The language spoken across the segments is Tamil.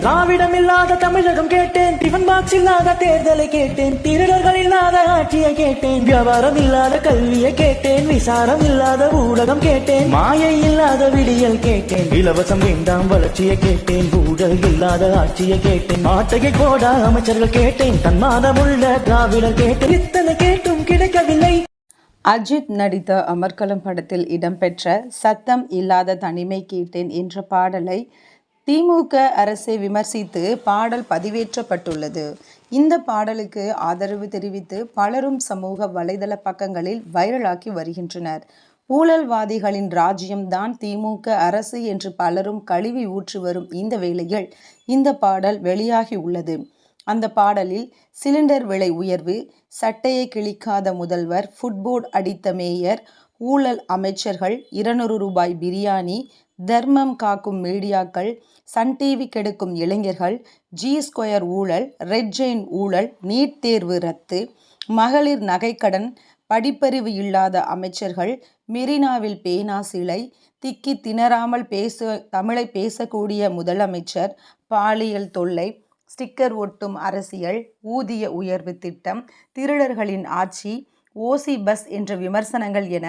திராவிடம் இல்லாத தமிழகம் கேட்டேன். டிஃபன் பாக்ஸ் இல்லாத தேர்தலை கேட்டேன். திருடர்கள் இல்லாத ஆட்சியை கேட்டேன். வியாபாரம் இல்லாத கல்வியை கேட்டேன். விசாரம் இல்லாத ஊடகம் கேட்டேன். மாயை இல்லாத விடியல் கேட்டேன். இலவசம் வேண்டாம் வளர்ச்சியை கேட்டேன். ஊழல் இல்லாத ஆட்சியை கேட்டேன். ஆட்டையை கோடா அமைச்சர்கள் கேட்டேன். தன்மாதம் உள்ள திராவிடர் கேட்டேன். இத்தனை கேட்டும் கிடைக்கவில்லை. அஜித் நடித்த அமர்கலம் படத்தில் இடம்பெற்ற சத்தம் இல்லாத தனிமை கேட்டேன் என்ற பாடலை திமுக அரசை விமர்சித்து பாடல் பதிவேற்றப்பட்டுள்ளது. இந்த பாடலுக்கு ஆதரவு தெரிவித்து பலரும் சமூக வலைதள பக்கங்களில் வைரலாக்கி வருகின்றனர். ஊழல்வாதிகளின் ராஜ்யம்தான் திமுக அரசு என்று பலரும் கழுவி ஊற்றி வரும் இந்த வேளையில் இந்த பாடல் வெளியாகி உள்ளது. அந்த பாடலில் சிலிண்டர் விலை உயர்வு சட்டையை கிழிக்காத முதல்வர் ஃபுட்போர்ட் அடித்த மேயர் ஊழல் அமைச்சர்கள் இருநூறு ரூபாய் பிரியாணி தர்மம் காக்கும் மீடியாக்கள் சன் டிவி கெடுக்கும் இளைஞர்கள் ஜி ஸ்கொயர் ஊழல் ரெட் ஜெயின் ஊழல் நீட் தேர்வு ரத்து மகளிர் நகைக்கடன் படிப்பறிவு இல்லாத அமைச்சர்கள் மெரினாவில் பேனா சிலை திக்கி திணறாமல் பேச தமிழை பேசக்கூடிய முதலமைச்சர் பாலியல் தொல்லை ஸ்டிக்கர் ஒட்டும் அரசியல் ஊதிய உயர்வு திட்டம் திருடர்களின் ஆட்சி ஓசி பஸ் என்ற விமர்சனங்கள் என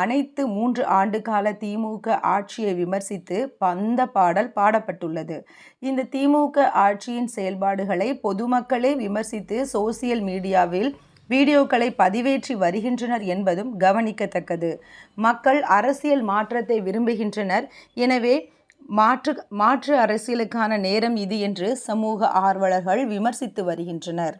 அனைத்து மூன்று ஆண்டு கால திமுக ஆட்சியை விமர்சித்து அந்த பாடல் பாடப்பட்டுள்ளது. இந்த திமுக ஆட்சியின் செயல்பாடுகளை பொதுமக்களே விமர்சித்து சோசியல் மீடியாவில் வீடியோக்களை பதிவேற்றி வருகின்றனர் என்பதும் கவனிக்கத்தக்கது. மக்கள் அரசியல் மாற்றத்தை விரும்புகின்றனர். எனவே மாற்று மாற்று அரசியலுக்கான நேரம் இது என்று சமூக ஆர்வலர்கள் விமர்சித்து வருகின்றனர்.